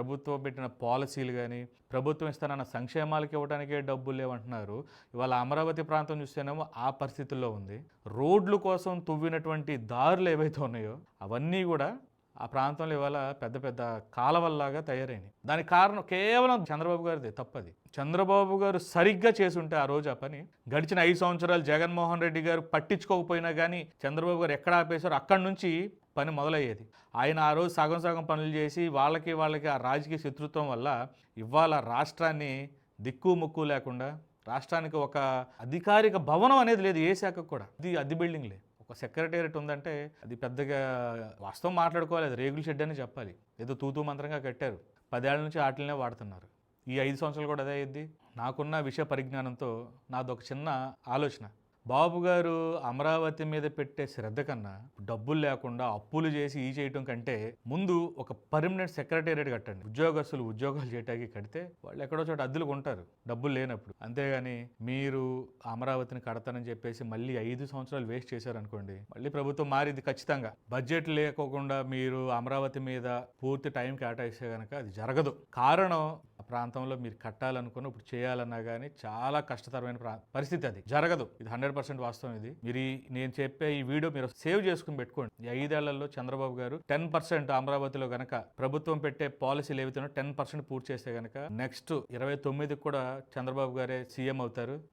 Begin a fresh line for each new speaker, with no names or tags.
ప్రభుత్వం పెట్టిన పాలసీలు కానీ ప్రభుత్వం ఇస్తానన్న సంక్షేమాలకి ఇవ్వడానికే డబ్బులు లేవంటున్నారు. ఇవాళ అమరావతి ప్రాంతం చూస్తేనేమో ఆ పరిస్థితుల్లో ఉంది. రోడ్లు కోసం తువ్వినటువంటి దారులు ఏవైతే ఉన్నాయో అవన్నీ కూడా ఆ ప్రాంతంలో ఇవాళ పెద్ద పెద్ద కాలవల్లాగా తయారైనాయి. దానికి కారణం కేవలం చంద్రబాబు గారిదే తప్పది. చంద్రబాబు గారు సరిగ్గా చేసుంటే ఆ రోజు ఆ పని. గడిచిన ఐదు సంవత్సరాలు జగన్మోహన్ రెడ్డి గారు పట్టించుకోకపోయినా కానీ చంద్రబాబు గారు ఎక్కడ ఆపేశారో అక్కడి నుంచి పని మొదలయ్యేది. ఆయన ఆ రోజు సగం సగం పనులు చేసి వాళ్ళకి వాళ్ళకి ఆ రాజకీయ శత్రుత్వం వల్ల ఇవాళ రాష్ట్రాన్ని దిక్కు ముక్కు లేకుండా రాష్ట్రానికి ఒక అధికారిక భవనం అనేది లేదు ఏ శాఖకు కూడా. ఇది అద్దె బిల్డింగ్లే. ఒక సెక్రటేరియట్ ఉందంటే అది పెద్దగా వాస్తవం మాట్లాడుకోవాలి అది రేగుల షెడ్ అని చెప్పాలి. ఏదో తూతూ మంత్రంగా కట్టారు. పదేళ్ళ నుంచి ఆటలనే వాడుతున్నారు. ఈ ఐదు సంవత్సరాలు కూడా అదే అయ్యింది నాకున్న విషయ పరిజ్ఞానంతో నాదొక చిన్న ఆలోచన. బాబు గారు అమరావతి మీద పెట్టే శ్రద్ధ కన్నా డబ్బులు లేకుండా అప్పులు చేసి ఈ చేయటం కంటే ముందు ఒక పర్మనెంట్ సెక్రటేరియట్ కట్టండి. ఉద్యోగస్తులు ఉద్యోగాలు చేయటానికి కడితే వాళ్ళు ఎక్కడో చోట అద్దెలు కొంటారు డబ్బులు లేనప్పుడు. అంతేగాని మీరు అమరావతిని కడతానని చెప్పేసి మళ్ళీ ఐదు సంవత్సరాలు వేస్ట్ చేశారనుకోండి మళ్ళీ ప్రభుత్వం మారింది ఖచ్చితంగా. బడ్జెట్ లేకోకుండా మీరు అమరావతి మీద పూర్తి టైం కేటాయిస్తే కనుక అది జరగదు. కారణం ఆ ప్రాంతంలో మీరు కట్టాలనుకున్న ఇప్పుడు చేయాలన్నా కానీ చాలా కష్టతరమైన ప్రా- పరిస్థితి అది. జరగదు. ఇది హండ్రెడ్ పర్సెంట్ వాస్తవం ఇది. మీరు నేను చెప్పే ఈ వీడియో మీరు సేవ్ చేసుకుని పెట్టుకోండి. ఈ ఐదేళ్ళలో చంద్రబాబు గారు టెన్ పర్సెంట్ అమరావతిలో గనక ప్రభుత్వం పెట్టే పాలసీలు ఏవైతే టెన్ పర్సెంట్ పూర్తి చేస్తే గనక నెక్స్ట్ ఇరవై తొమ్మిదికి కూడా చంద్రబాబు గారే సీఎం అవుతారు.